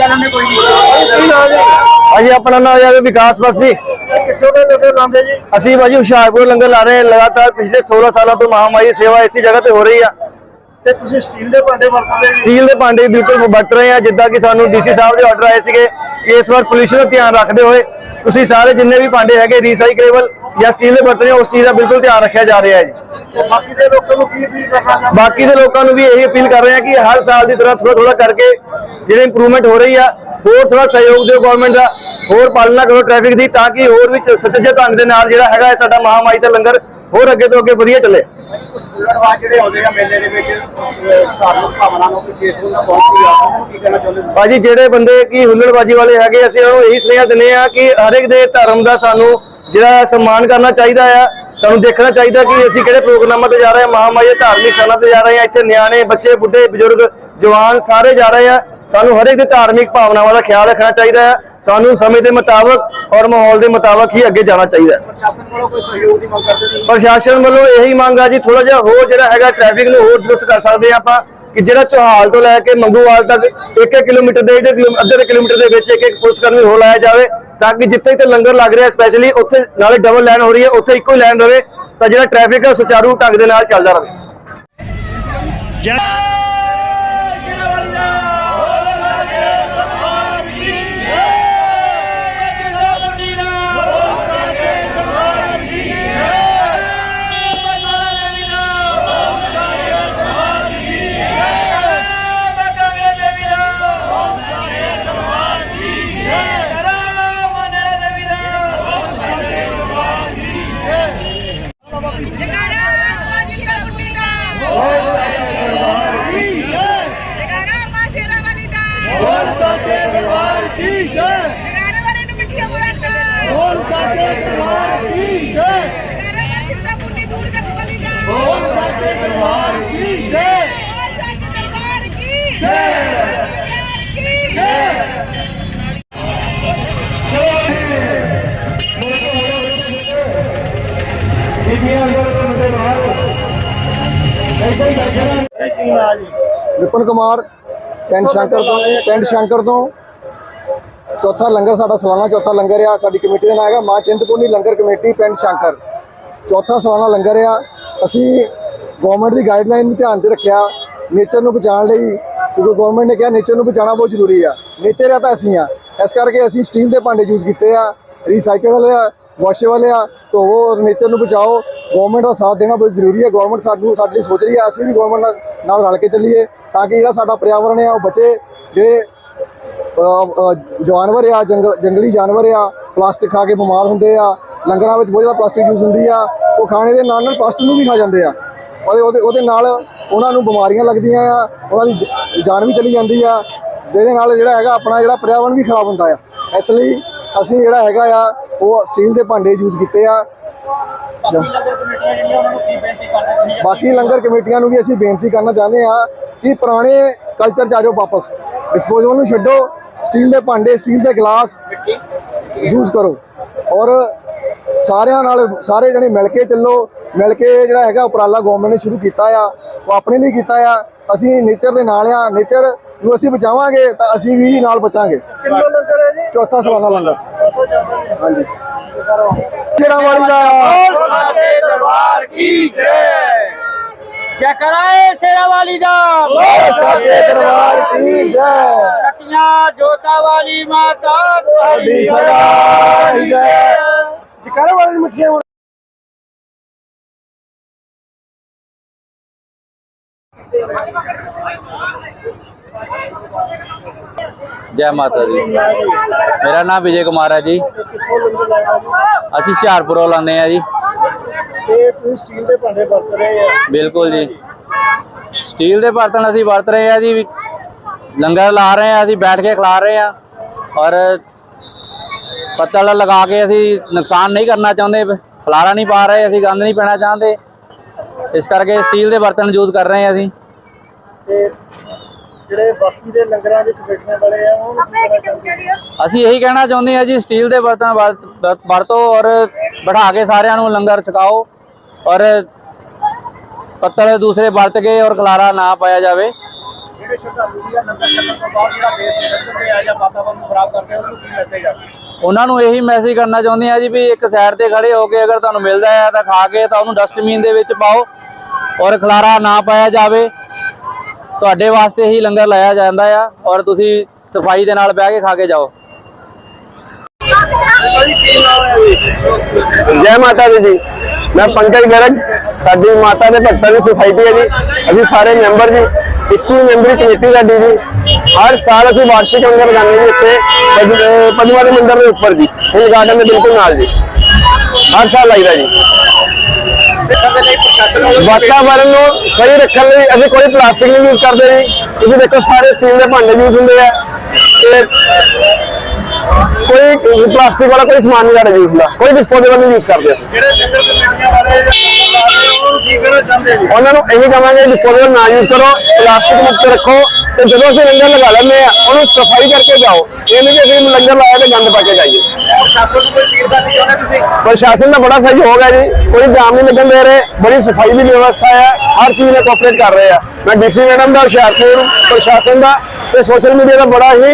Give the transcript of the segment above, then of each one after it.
ਲੈ ਲੈਣੇ ਕੋਈ ਨਹੀਂ। ਭਾਜੀ ਆਪਣਾ ਨਾਮ ਹੈ ਵਿਕਾਸ ਬਸੀ ਕਿੱਥੋਂ ਦੇ ਲੋਕੇ ਲਾਉਂਦੇ ਜੀ? ਅਸੀਂ ਭਾਜੀ ਹੁਸ਼ਿਆਰਪੁਰ ਲੰਗਰ ਲਾ ਰਹੇ ਲਗਾਤਾਰ ਪਿਛਲੇ 16 ਸਾਲਾਂ ਤੋਂ ਮਹਾਮਾਰੀ ਸੇਵਾ ਇਸੇ ਜਗ੍ਹਾ ਤੇ ਹੋ ਰਹੀ ਆ। ਤੇ ਤੁਸੀਂ ਸਟੀਲ ਦੇ ਭਾਂਡੇ ਵਰਤਦੇ ਸਟੀਲ ਦੇ ਭਾਂਡੇ ਬਿਲਕੁਲ ਵਰਤ ਰਹੇ ਆ ਜਿੱਦਾਂ ਕਿ ਸਾਨੂੰ ਡੀਸੀ ਸਾਹਿਬ ਦੇ ਆਰਡਰ ਆਏ ਸੀਗੇ ਕਿ ਇਸ ਵਾਰ ਪੋਲਿਊਸ਼ਨ ਦਾ ਧਿਆਨ ਰੱਖਦੇ ਹੋਏ ਤੁਸੀਂ ਸਾਰੇ ਜਿੰਨੇ ਵੀ ਭਾਂਡੇ ਹੈਗੇ ਰੀਸਾਈਕਲੇਬਲ ਜਾਂ ਸਟੀਲ ਦੇ ਬਰਤਨ ਉਸ ਚੀਜ਼ ਦਾ ਬਿਲਕੁਲ ਧਿਆਨ ਰੱਖਿਆ ਜਾ ਰਿਹਾ ਹੈ ਜੀ। ਬਾਕੀ ਦੇ ਲੋਕਾਂ ਨੂੰ ਕੀ ਅਪੀਲ ਕਰਨਾ ਬਾਕੀ ਦੇ ਲੋਕਾਂ ਨੂੰ ਵੀ ਇਹੀ ਅਪੀਲ ਕਰ ਰਹੇ ਆ ਕਿ ਹਰ ਸਾਲ ਦੀ ਤਰ੍ਹਾਂ ਥੋੜਾ ਥੋੜਾ ਕਰਕੇ ਜਿਹੜੇ ਇੰਪਰੂਵਮੈਂਟ ਹੋ ਰਹੀ ਆ ਹੋਰ ਥੋੜਾ ਸਹਿਯੋਗ ਦਿਓ ਗਵਰਨਮੈਂਟ ਦਾ ਹੋਰ ਪਾਲਣਾ ਕਰੋ ਟ੍ਰੈਫਿਕ ਦੀ ਤਾਂ ਕਿ ਹੋਰ ਵੀ ਸੁਚੱਜੇ ਢੰਗ ਦੇ ਨਾਲ ਜਿਹੜਾ ਹੈਗਾ ਸਾਡਾ ਮਹਾਮਾਰੀ ਦਾ ਲੰਗਰ ਹੋਰ ਅੱਗੇ ਤੋਂ ਅੱਗੇ ਵਧੀਆ ਚੱਲੇ। ਹੋ ਭਾਜੀ ਜਿਹੜੇ ਬੰਦੇ ਕੀ ਹੁੱਲੜਬਾਜੀ ਵਾਲੇ ਹੈਗੇ ਅਸੀਂ ਉਹਨਾਂ ਨੂੰ ਇਹੀ ਸੁਨੇਹਾ ਦਿੰਦੇ ਆ ਕਿ ਹਰ ਇੱਕ ਦੇ ਧਰਮ ਦਾ ਸਾਨੂੰ ਜਿਹੜਾ ਸਨਮਾਨ ਕਰਨਾ ਚਾਹੀਦਾ ਆ ਸਾਨੂੰ ਦੇਖਣਾ ਚਾਹੀਦਾ ਕਿ ਅਸੀਂ ਕਿਹੜੇ ਪ੍ਰੋਗਰਾਮਾਂ ਤੇ ਜਾ ਰਹੇ ਹਾਂ ਮਹਾਮਾਰੀ ਦੇ ਧਾਰਮਿਕ ਸਥਾਨਾਂ ਤੇ ਜਾ ਰਹੇ ਹਾਂ ਇੱਥੇ ਨਿਆਣੇ ਬੱਚੇ ਬੁੱਢੇ ਬਜ਼ੁਰਗ ਜਵਾਨ ਸਾਰੇ ਜਾ ਰਹੇ ਆ। ਸਾਨੂੰ ਹਰ ਇੱਕ ਦੇ ਧਾਰਮਿਕ ਭਾਵਨਾਵਾਂ ਦਾ ਖਿਆਲ ਰੱਖਣਾ ਚਾਹੀਦਾ ਹੈ ਸਾਨੂੰ ਸਮੇਂ ਦੇ ਮੁਤਾਬਕ ਔਰ ਮਾਹੌਲ ਦੇ ਮੁਤਾਬਕ ਹੀ ਅੱਗੇ ਜਾਣਾ ਚਾਹੀਦਾ ਹੈ ਪ੍ਰਸ਼ਾਸਨ ਕੋਲੋਂ ਕੋਈ ਸਹਿਯੋਗ ਦੀ ਮੰਗ ਕਰਦੇ ਜੀ ਪ੍ਰਸ਼ਾਸਨ ਵੱਲੋਂ ਇਹੀ ਮੰਗ ਆ ਜੀ ਥੋੜਾ ਜਿਹਾ ਹੋਰ ਜਿਹੜਾ ਹੈਗਾ ਟ੍ਰੈਫਿਕ ਨੂੰ ਹੋਰ ਦਰੁਸਤ ਕਰ ਸਕਦੇ ਆ ਆਪਾਂ ਕਿ ਜਿਹੜਾ ਚੌਹਾਲ ਤੋਂ ਲੈ ਕੇ ਮੰਗੂਵਾਲ ਤੱਕ 1-1 ਕਿਲੋਮੀਟਰ ਦੇ 1 ਕਿਲੋਮੀਟਰ ਅੱਧੇ ਕਿਲੋਮੀਟਰ ਦੇ ਵਿੱਚ ਇੱਕ ਇੱਕ ਪੁਲਿਸ ਕਰਮੀ ਹੋ ਲਾਇਆ ਜਾਵੇ। ਤਾਂ ਕਿ ਜਿੱਥੇ ਇੱਥੇ ਲੰਗਰ ਲੱਗ ਰਿਹਾ ਸਪੈਸ਼ਲੀ ਉੱਥੇ ਨਾਲੇ ਡਬਲ ਲਾਈਨ ਹੋ ਰਹੀ ਹੈ, ਉੱਥੇ ਇੱਕੋ ਹੀ ਲਾਈਨ ਰਵੇ, ਤਾਂ ਜਿਹੜਾ ਟ੍ਰੈਫਿਕ ਹੈ ਸੁਚਾਰੂ ਢੰਗ ਦੇ ਨਾਲ ਚੱਲਦਾ ਰਹੇ ਵਿਪਨ ਕੁਮਾਰ ਪਿੰਡ ਸ਼ੰਕਰ ਤੋਂ ਪਿੰਡ ਸ਼ੰਕਰ ਤੋਂ। ਚੌਥਾ ਲੰਗਰ ਸਾਡਾ ਸਾਲਾਨਾ ਚੌਥਾ ਲੰਗਰ ਆ ਸਾਡੀ ਕਮੇਟੀ ਦਾ ਨਾਮ ਹੈਗਾ ਮਾਂ ਚਿੰਤਪੁਰਨੀ ਲੰਗਰ ਕਮੇਟੀ ਪਿੰਡ ਸ਼ੰਕਰ। ਚੌਥਾ ਸਾਲਾਨਾ ਲੰਗਰ ਆ ਅਸੀਂ ਗਵਰਨਮੈਂਟ ਦੀ ਗਾਈਡਲਾਈਨ ਨੂੰ ਧਿਆਨ 'ਚ ਰੱਖਿਆ ਨੇਚਰ ਨੂੰ ਬਚਾਉਣ ਲਈ ਕਿਉਂਕਿ ਗਵਰਨਮੈਂਟ ਨੇ ਕਿਹਾ ਨੇਚਰ ਨੂੰ ਬਚਾਉਣਾ ਬਹੁਤ ਜ਼ਰੂਰੀ ਆ। ਨੇਚਰ ਆ ਤਾਂ ਅਸੀਂ ਆ। ਇਸ ਕਰਕੇ ਅਸੀਂ ਸਟੀਲ ਦੇ ਭਾਂਡੇ ਯੂਜ਼ ਕੀਤੇ ਆ ਰੀਸਾਈਕਲ ਆ ਵਾਸ਼ੇਬਲ ਆ ਧੋਵੋ ਔਰ ਨੇਚਰ ਨੂੰ ਬਚਾਓ। ਗਵਰਨਮੈਂਟ ਦਾ ਸਾਥ ਦੇਣਾ ਬਹੁਤ ਜ਼ਰੂਰੀ ਹੈ। ਗਵਰਨਮੈਂਟ ਸਾਨੂੰ ਸਾਡੇ ਲਈ ਸੋਚ ਰਹੀ ਹੈ, ਅਸੀਂ ਵੀ ਗਵਰਨਮੈਂਟ ਨਾਲ ਰਲ ਕੇ ਚੱਲੀਏ ਤਾਂ ਕਿ ਜਿਹੜਾ ਸਾਡਾ ਪਰਿਆਵਰਣ ਆ ਉਹ ਬਚੇ। ਜਿਹੜੇ ਜਾਨਵਰ ਆ, ਜੰਗਲ ਜੰਗਲੀ ਜਾਨਵਰ ਆ, ਪਲਾਸਟਿਕ ਖਾ ਕੇ ਬਿਮਾਰ ਹੁੰਦੇ ਆ, ਲੰਗਰਾਂ ਵਿੱਚ ਬਹੁਤ ਜ਼ਿਆਦਾ ਪਲਾਸਟਿਕ ਯੂਜ਼ ਹੁੰਦੀ ਆ, ਉਹ ਖਾਣੇ ਦੇ ਨਾਲ ਨਾਲ ਪਲਾਸਟਿਕ ਨੂੰ ਵੀ ਖਾ ਜਾਂਦੇ ਆ। ਉਹਦੇ ਉਹਦੇ ਉਹਦੇ ਨਾਲ ਉਹਨਾਂ ਨੂੰ ਬਿਮਾਰੀਆਂ ਲੱਗਦੀਆਂ ਆ, ਉਹਨਾਂ ਦੀ ਜਾਨ ਵੀ ਚਲੀ ਜਾਂਦੀ ਆ, ਜਿਹਦੇ ਨਾਲ ਜਿਹੜਾ ਹੈਗਾ ਆਪਣਾ ਜਿਹੜਾ ਪਰਿਆਵਰਣ ਵੀ ਖਰਾਬ ਹੁੰਦਾ ਆ। ਇਸ ਲਈ ਅਸੀਂ ਜਿਹੜਾ ਹੈਗਾ ਆ, ਉਹ ਸਟੀਲ ਦੇ ਭਾਂਡੇ ਯੂਜ਼ ਕੀਤੇ ਆ। ਬਾਕੀ ਲੰਗਰ ਕਮੇਟੀਆਂ ਨੂੰ ਵੀ ਅਸੀਂ ਬੇਨਤੀ ਕਰਨਾ ਚਾਹੁੰਦੇ ਆ ਕਿ ਪੁਰਾਣੇ ਕਲਚਰ 'ਚ ਆ ਜਾਓ ਵਾਪਸ। ਡਿਸਪੋਜ਼ਲ ਨੂੰ ਛੱਡੋ ਸਟੀਲ ਦੇ ਭਾਂਡੇ ਸਟੀਲ ਦੇ ਗਲਾਸ ਯੂਜ਼ ਕਰੋ। ਔਰ ਸਾਰਿਆਂ ਨਾਲ ਸਾਰੇ ਜਣੇ ਮਿਲ ਕੇ ਚੱਲੋ ਮਿਲ ਕੇ ਜਿਹੜਾ ਹੈਗਾ ਉਪਰਾਲਾ ਗਵਰਨਮੈਂਟ ਨੇ ਸ਼ੁਰੂ ਕੀਤਾ ਆ ਉਹ ਆਪਣੇ ਲਈ ਕੀਤਾ ਆ। ਅਸੀਂ ਨੇਚਰ ਦੇ ਨਾਲ ਆ ਨੇਚਰ ਨੂੰ ਅਸੀਂ ਬਚਾਵਾਂਗੇ ਤਾਂ ਅਸੀਂ ਵੀ ਨਾਲ ਬਚਾਂਗੇ। ਚੌਥਾ ਸਾਲਾਨਾ ਲੰਗਰ। ਹਾਂਜੀ। ਤੇਰਾ ਵਾਲੀ ਦਾ? ਸਾਡੇ ਦਰਬਾਰ ਕੀ ਜੈ। ਜੈ ਕਰਾਏ ਸੇਰਾ ਵਾਲੀ ਦਾ। ਸਾਡੇ ਦਰਬਾਰ ਕੀ ਜੈ। ਟਟੀਆਂ ਜੋਤਾ ਵਾਲੀ ਮਾਤਾ ਤੁਹਾਡੀ ਸਦਾ ਜੈ। ਜੈ ਕਰਾਏ ਵਾਲੀ ਮਿੱਠੀਆਂ ਜੈ ਮਾਤਾ ਦੀ। ਮੇਰਾ ਨਾਮ ਵਿਜੇ ਕੁਮਾਰ ਹੈ ਜੀ। ਅਸੀਂ ਹੁਸ਼ਿਆਰਪੁਰੋਂ ਲਾਉਂਦੇ ਆ ਜੀ। ਤੇ ਤੁਸੀਂ ਸਟੀਲ ਦੇ ਭਾਂਡੇ ਵਰਤ ਰਹੇ ਆ ਬਿਲਕੁਲ ਜੀ। ਸਟੀਲ ਦੇ ਬਰਤਨ ਅਸੀਂ ਵਰਤ ਰਹੇ ਆ ਜੀ। ਲੰਗਰ ਲਾ ਰਹੇ ਆ ਅਸੀਂ ਬੈਠ ਕੇ ਖਿਲਾ ਰਹੇ ਆ ਔਰ ਪੱਤਲ ਲਗਾ ਕੇ ਅਸੀਂ ਨੁਕਸਾਨ ਨਹੀਂ ਕਰਨਾ ਚਾਹੁੰਦੇ ਖਲਾਰਾ ਨਹੀਂ ਪਾ ਰਹੇ ਅਸੀਂ ਗੰਦ ਨਹੀਂ ਪੈਣਾ ਚਾਹੁੰਦੇ। ਇਸ ਕਰਕੇ ਸਟੀਲ ਦੇ ਬਰਤਨ ਯੂਜ਼ ਕਰ ਰਹੇ ਆ ਅਸੀਂ ਤੇ ਜਿਹੜੇ ਬਾਕੀ ਦੇ ਲੰਗਰਾਂ ਵਿੱਚ ਬੈਠਣ ਵਾਲੇ ਆ ਉਹਨਾਂ ਨੂੰ ਕੀ ਕਹਿਣਾ ਚਾਹੁੰਦੇ ਹੋ? ਅਸੀਂ ਇਹੀ ਕਹਿਣਾ ਚਾਹੁੰਦੇ ਆ ਜੀ ਸਟੀਲ ਦੇ ਬਰਤਨ ਵਰਤ- ਔਰ ਬਿਠਾ ਕੇ ਸਾਰਿਆਂ ਨੂੰ ਲੰਗਰ ਛਕਾਓ ਔਰ ਪੱਤਲ ਦੂਸਰੇ ਵਰਤ ਕੇ ਔਰ ਖਲਾਰਾ ਨਾ ਪਾਇਆ ਜਾਵੇ। ਜਿਹੜੇ ਸ਼ਰਧਾਲੂ ਵੀ ਆ ਲੰਗਰ ਛਕਣ ਤੋਂ ਬਾਅਦ ਜਿਹੜਾ ਵੇਸਟ ਕਰਦੇ ਆ ਜਾਂ ਵਾਤਾਵਰਨ ਨੂੰ ਖਰਾਬ ਕਰਦੇ ਆ ਉਹਨੂੰ ਕੀ ਮੈਸੇਜ ਆ? ਉਹਨਾਂ ਨੂੰ ਇਹੀ ਮੈਸੇਜ ਕਰਨਾ ਚਾਹੁੰਦੇ ਆ ਜੀ ਵੀ ਇੱਕ ਸਾਈਡ ਤੇ ਖੜੇ ਹੋ ਕੇ ਅਗਰ ਤੁਹਾਨੂੰ ਮਿਲਦਾ ਹੈ ਤਾਂ ਖਾ ਕੇ ਤਾਂ ਉਹਨੂੰ ਡਸਟਬਿਨ ਦੇ ਵਿੱਚ ਪਾਓ ਔਰ ਖਲਾਰਾ ਨਾ ਪਾਇਆ ਜਾਵੇ। ਤੁਹਾਡੇ ਵਾਸਤੇ ਹੀ ਲੰਗਰ ਲਾਇਆ ਜਾਂਦਾ ਆ ਔਰ ਤੁਸੀਂ ਸਫ਼ਾਈ ਦੇ ਨਾਲ ਬਹਿ ਕੇ ਖਾ ਕੇ ਜਾਓ। ਜੈ ਮਾਤਾ ਦੀ ਜੀ। ਮੈਂ ਪੰਕਜ ਗਰਗ, ਸਾਡੀ ਮਾਤਾ ਦੇ ਭਗਤਾਂ ਦੀ ਸੁਸਾਇਟੀ ਹੈ ਜੀ। ਅਸੀਂ ਸਾਰੇ ਮੈਂਬਰ ਜੀ, ਇੱਕੀ ਮੈਂਬਰੀ ਕਮੇਟੀ ਸਾਡੀ ਜੀ। ਹਰ ਸਾਲ ਅਸੀਂ ਵਾਰਸ਼ਿਕ ਲੰਗਰ ਲਗਾਉਂਦੇ ਜੀ ਇੱਥੇ ਪਦ- ਦੇ ਮੰਦਰ ਦੇ ਉੱਪਰ ਜੀ। ਇਹ ਗਾਰਡਨ ਦੇ ਬਿਲਕੁਲ ਨਾਲ ਜੀ। ਹਰ ਸਾਲ ਲਾਈਦਾ ਜੀ। ਵਾਤਾਵਰਨ ਨੂੰ ਸਹੀ ਰੱਖਣ ਲਈ ਅਸੀਂ ਕੋਈ ਪਲਾਸਟਿਕ ਨਹੀਂ ਯੂਜ਼ ਕਰਦੇ ਜੀ। ਤੁਸੀਂ ਦੇਖੋ ਸਾਰੇ ਸਟੀਲ ਦੇ ਭਾਂਡੇ ਯੂਜ਼ ਹੁੰਦੇ ਆ। ਤੇ ਕੋਈ ਪਲਾਸਟਿਕ ਵਾਲਾ ਕੋਈ ਸਮਾਨ ਨਹੀਂ ਸਾਡਾ ਯੂਜ਼ ਕੋਈ ਡਿਸਪੋਜ਼ੇਬਲ ਨਹੀਂ ਯੂਜ਼ ਕਰਦੇ ਅਸੀਂ। ਜਿਹੜੇ ਕਮੇਟੀਆਂ ਵਾਲੇ ਉਹਨੂੰ ਕੀ ਕਹਿਣਾ ਚਾਹੁੰਦੇ ਜੀ? ਉਹਨਾਂ ਨੂੰ ਇਹੀ ਕਹਾਂਗੇ ਡਿਸਪੋਜ਼ੇਬਲ ਨਾ ਯੂਜ਼ ਕਰੋ ਪਲਾਸਟਿਕ ਮੁਕਤ ਰੱਖੋ ਤੇ ਜਦੋਂ ਅਸੀਂ ਲੰਗਰ ਲਗਾ ਲੈਂਦੇ ਆ ਉਹਨੂੰ ਸਫ਼ਾਈ ਕਰਕੇ ਜਾਓ। ਇਹ ਨਹੀਂ ਕਿ ਅਸੀਂ ਲੰਗਰ ਲਾਇਆ ਤੇ ਗੰਦ ਪਾ ਕੇ ਜਾਈਏ। ਪ੍ਰਸ਼ਾਸਨ ਦਾ ਬੜਾ ਸਹਿਯੋਗ ਹੈ ਜੀ। ਕੋਈ ਜਾਮ ਨਹੀਂ ਲੱਗਣ ਦੇ ਰਹੇ ਬੜੀ ਸਫ਼ਾਈ ਦੀ ਵਿਵਸਥਾ ਹੈ। ਹਰ ਚੀਜ਼ ਨਾਲ ਕੋਆਪਰੇਟ ਕਰ ਰਹੇ ਆ। ਮੈਂ ਡੀਸੀ ਮੈਡਮ ਦਾ ਹੁਸ਼ਿਆਰਪੁਰ ਪ੍ਰਸ਼ਾਸਨ ਦਾ ਤੇ ਸੋਸ਼ਲ ਮੀਡੀਆ ਦਾ ਬੜਾ ਹੀ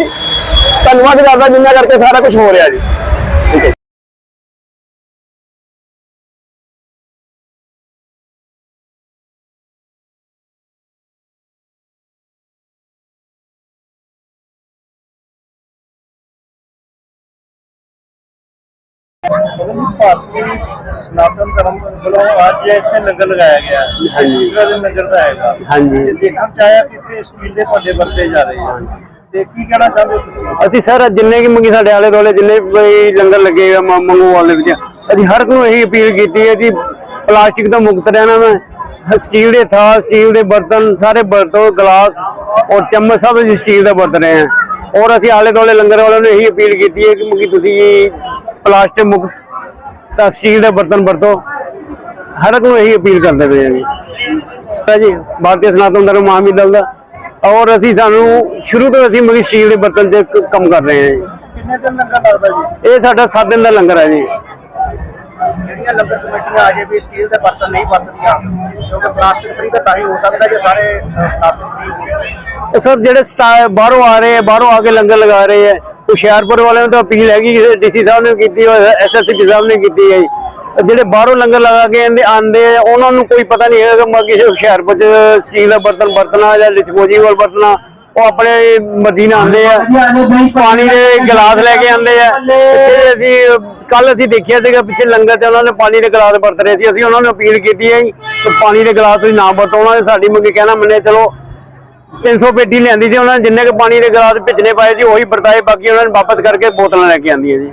ਧੰਨਵਾਦ ਕਰਦਾ ਜਿੰਨਾ ਕਰਕੇ ਸਾਰਾ ਕੁਝ ਹੋ ਰਿਹਾ ਜੀ। ਠੀਕ ਹੈ। ਭਾਰਤੀ ਸਨਾਤਨ ਧਰਮ ਵੱਲੋਂ ਅੱਜ ਇੱਥੇ ਲੰਗਰ ਲਗਾਇਆ ਗਿਆ ਹੈ। ਹਾਂਜੀ। ਦੂਸਰਾ ਦਿਨ ਲੰਗਰ ਦਾ ਹੈਗਾ ਹਾਂਜੀ। ਤੇ ਦੇਖਣ ਚ ਆਇਆ ਕਿ ਇੱਥੇ ਸਟੀਲ ਦੇ ਭਾਂਡੇ ਵਰਤੇ ਜਾ ਰਹੇ ਹਨ। ਤੇ ਕੀ ਕਹਿਣਾ ਚਾਹੁੰਦੇ ਹੋ ਤੁਸੀਂ? ਅਸੀਂ ਸਰ, ਜਿੰਨੇ ਕੀ ਮੰਗੀ ਸਾਡੇ ਆਲੇ ਦੁਆਲੇ, ਜਿੰਨੇ ਵੀ ਲੰਗਰ ਲੱਗੇਗਾ ਆ ਮੰਗੂ ਵਾਲੇ ਵਿੱਚ, ਅਸੀਂ ਹਰ ਇੱਕ ਨੂੰ ਇਹੀ ਅਪੀਲ ਕੀਤੀ ਹੈ ਜੀ ਪਲਾਸਟਿਕ ਤੋਂ ਮੁਕਤ ਰਹਿਣਾ ਮੈਂ ਸਟੀਲ ਦੇ ਥਾਲ, ਸਟੀਲ ਦੇ ਬਰਤਨ, ਸਾਰੇ ਬਰਤਨ ਗਲਾਸ ਔਰ ਚਮਚ ਸਭ ਅਸੀਂ ਸਟੀਲ ਦਾ ਵਰਤ ਰਹੇ ਹਾਂ। ਔਰ ਅਸੀਂ ਆਲੇ ਦੁਆਲੇ ਲੰਗਰ ਵਾਲਿਆਂ ਨੂੰ ਇਹੀ ਅਪੀਲ ਕੀਤੀ ਹੈ ਕਿ ਤੁਸੀਂ ਪਲਾਸਟਿਕ ਮੁਕਤ ਤਾਂ ਸਟੀਲ ਦੇ ਬਰਤਨ ਵਰਤੋ। ਹਰ ਇੱਕ ਨੂੰ ਇਹੀ ਅਪੀਲ ਕਰਦੇ ਪਏ ਹਾਂ ਜੀ। ਹੈ ਭਾਰਤੀ ਸਨਾਤਨ ਧਰਮ ਮਹਾਮਿਦਲ ਦਾ ਔਰ ਅਸੀਂ ਸਾਨੂੰ ਸ਼ੁਰੂ ਤੋਂ ਅਸੀਂ ਮਗੀ ਸਟੀਲ ਦੇ ਬਰਤਨ 'ਚ ਕ- ਕੰਮ ਕਰ ਰਹੇ ਹਾਂ ਜੀ। ਕਿੰਨੇ ਦਿਨ ਲੰਗਰ ਲੱਗਦਾ ਜੀ? ਇਹ ਸਾਡਾ 7 ਦਿਨ ਦਾ ਲੰਗਰ ਹੈ ਜੀ। ਜਿਹੜੀਆਂ ਲੰਗਰ ਕਮੇਟੀਆਂ ਅਜੇ ਵੀ ਸਟੀਲ ਦੇ ਬਰਤਨ ਨਹੀਂ ਵਰਤਦੀਆਂ ਕਿਉਂਕਿ ਪਲਾਸਟਿਕ ਫ੍ਰੀ ਤਾਂ ਤਾਂ ਹੀ ਹੋ ਸਕਦਾ ਜੇ ਸਾਰੇ ਪਲਾਸਟਿਕ ਫ੍ਰੀ ਹੋਣ ਤੇ ਸਰ ਜਿਹੜੇ ਬਾਹਰੋਂ ਆ ਰਹੇ ਆ ਬਾਹਰੋਂ ਆ ਕੇ ਲੰਗਰ ਲਗਾ ਰਹੇ ਆ ਹੁਸ਼ਿਆਰਪੁਰ ਵਾਲਿਆਂ ਨੂੰ ਤਾਂ ਅਪੀਲ ਹੈਗੀ ਡੀਸੀ ਸਾਹਿਬ ਨੇ ਕੀਤੀ ਐਸਐਸਪੀ ਸਾਹਿਬ ਨੇ ਕੀਤੀ ਹੈ ਜੀ। ਜਿਹੜੇ ਬਾਹਰੋਂ ਲੰਗਰ ਲਗਾ ਕੇ ਆਂਦੇ ਆਂਦੇ ਉਹਨਾਂ ਨੂੰ ਕੋਈ ਪਤਾ ਨਹੀਂ ਹੈਗਾ ਕਿ ਕਿਸੇ ਹੁਸ਼ਿਆਰਪੁਰ ਚ ਸਟੀਲ ਦਾ ਬਰਤਨ ਵਰਤਣਾ ਜਾਂ ਡਿਸਪੋਜ਼ੇਬਲ ਵਰਤਣਾ ਉਹ ਆਪਣੇ ਨਾਲ ਆਂਦੇ ਆ। ਪਾਣੀ ਦੇ ਗਲਾਸ ਲੈ ਕੇ ਆਂਦੇ ਆ। ਪਿੱਛੇ ਅਸੀਂ ਕੱਲ ਅਸੀਂ ਦੇਖਿਆ ਸੀਗਾ ਪਿੱਛੇ ਲੰਗਰ ਤੇ ਉਹਨਾਂ ਨੇ ਪਾਣੀ ਦੇ ਗਲਾਸ ਵਰਤ ਰਹੇ ਸੀ। ਅਸੀਂ ਉਹਨਾਂ ਨੂੰ ਅਪੀਲ ਕੀਤੀ ਹੈ ਕਿ ਪਾਣੀ ਦੇ ਗਲਾਸ ਤੁਸੀਂ ਨਾ ਵਰਤੋ ਉਹਨਾਂ ਨੇ ਸਾਡੀ ਮੰਗੀ ਕਹਿਣਾ ਮੰਨੇ ਚਲੋ 300 ਪੇਟੀ ਲਿਆਂਦੀ ਸੀ ਉਹਨਾਂ ਨੇ ਜਿੰਨੇ ਕੁ ਪਾਣੀ ਦੇ ਗਲਾਸ ਭਿੱਜਣੇ ਪਾਏ ਸੀ ਉਹੀ ਵਰਤਾਏ ਬਾਕੀ ਉਹਨਾਂ ਨੇ ਵਾਪਸ ਕਰਕੇ ਬੋਤਲਾਂ ਲੈ ਕੇ ਆਂਦੀਆਂ ਜੀ